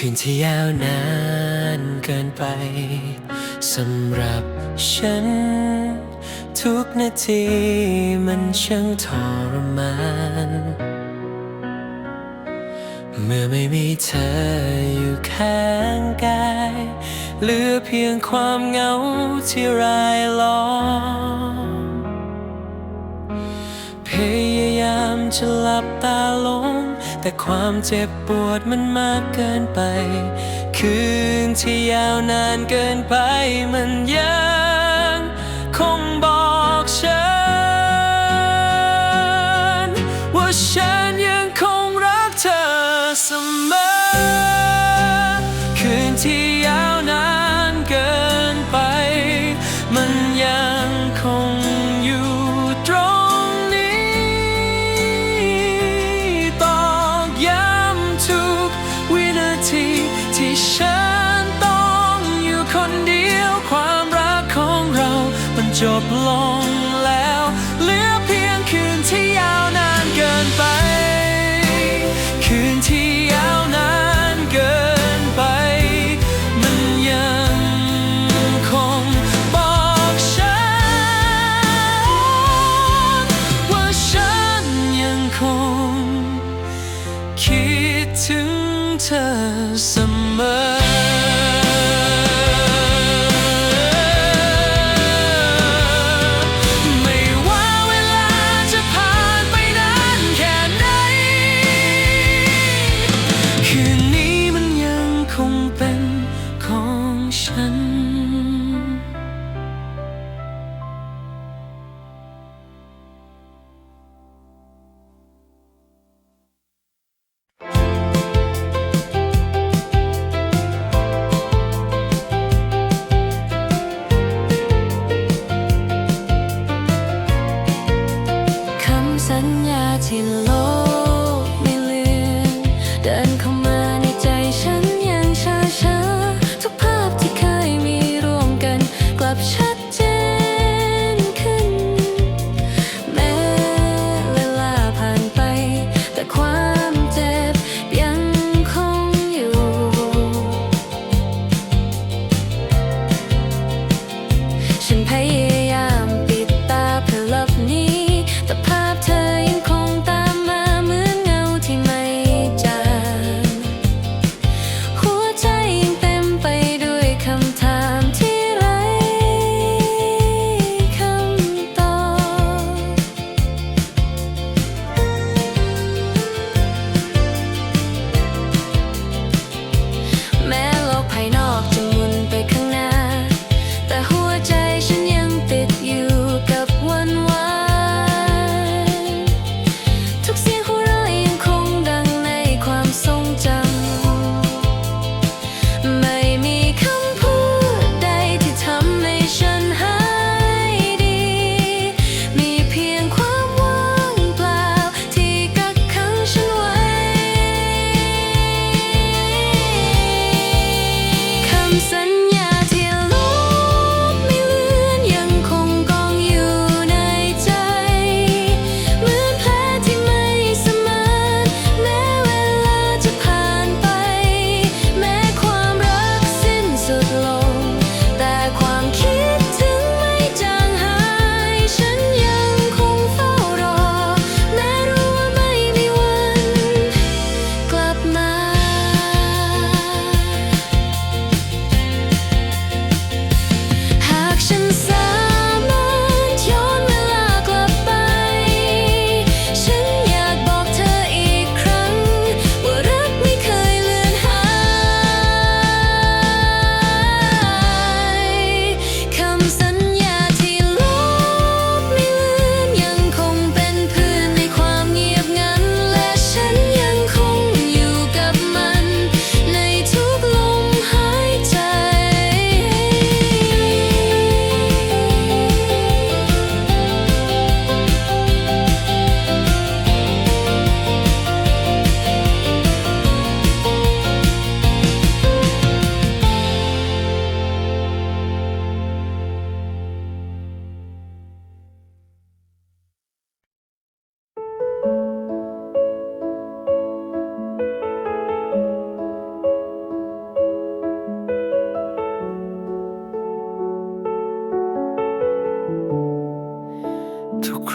คืนที่ยาวนานเกินไปสำหรับฉัน ทุกนาทีมันช่างทรมาน เมื่อไม่มีเธออยู่ข้างกายเหลือเพียงความเหงาที่รายล้อมพยายามจะหลับตาลง แต่ความเจ็บปวดมันมากเกินไป คืนที่ยาวนานเกินไปมันยังคงบอกฉัน ว่าฉันยังคงรักเธอเสมอ comes and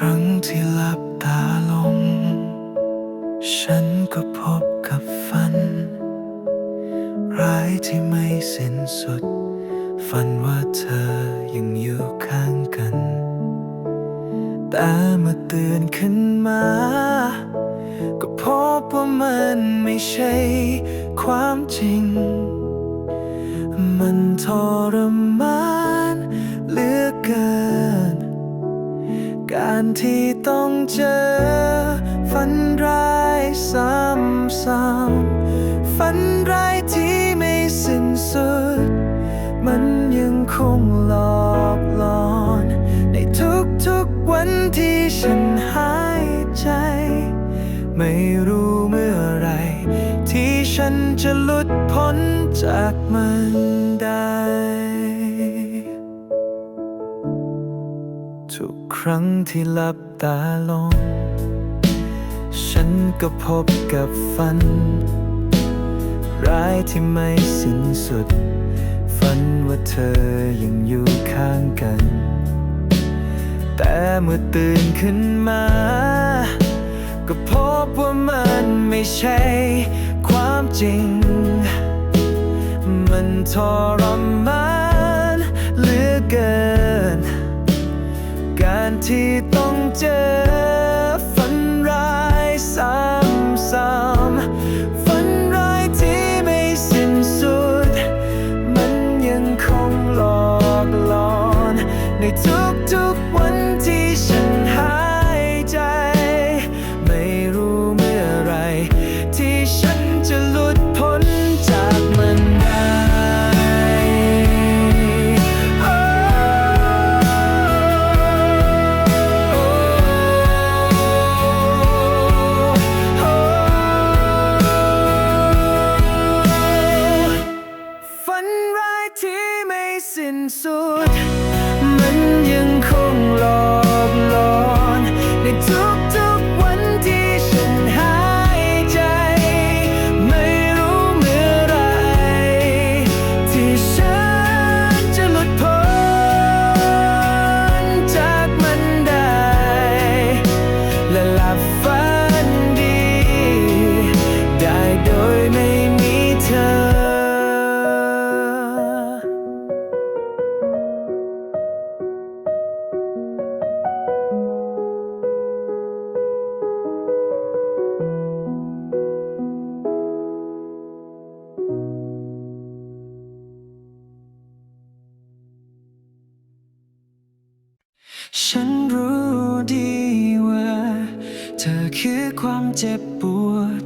รั้งที่หลับตาลง ฉันก็พบกับฝัน ร้ายที่ไม่สิ้นสุด ฝันว่าเธอยังอยู่ข้างกัน แต่เมื่อตื่นขึ้นมา ก็พบว่ามันไม่ใช่ความจริง มันทรมานารที่ต้องเจอ ฝันร้ายซ้ำๆฝันร้ายที่ไม่สิ้นสุด มันยังคงหลอกหลอน ในทุกๆวันที่ฉันหายใจ ไม่รู้เมื่อไร ที่ฉันจะหลุดพ้นจากมันได้ ครั้งที่หลับตาลง ฉันก็พบกับฝัน ร้ายที่ไม่สิ้นสุด ฝันว่าเธอยังอยู่ข้างกัน แต่เมื่อตื่นขึ้นมา ก็พบว่ามันไม่ใช่ความจริง มันทรมานเหลือเกิน ที่ต้องเจอ ที่ไม่สิ้นสุด ฉันรู้ดีว่า เธอคือความเจ็บปวด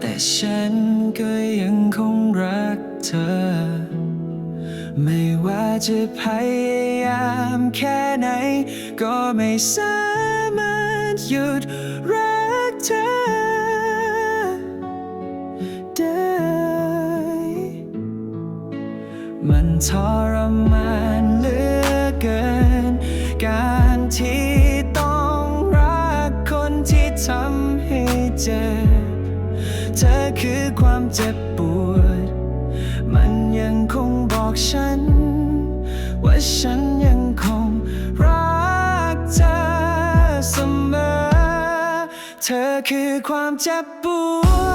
แต่ฉันก็ยังคงรักเธอ ไม่ว่าจะพยายามแค่ไหน ก็ไม่สามารถหยุดรักเธอได้มันทรมานเหลือ เจ็บ เธอคือความเจ็บปวด มันยังคงบอกฉัน ว่าฉันยังคงรักเธอเสมอ เธอคือความเจ็บปวด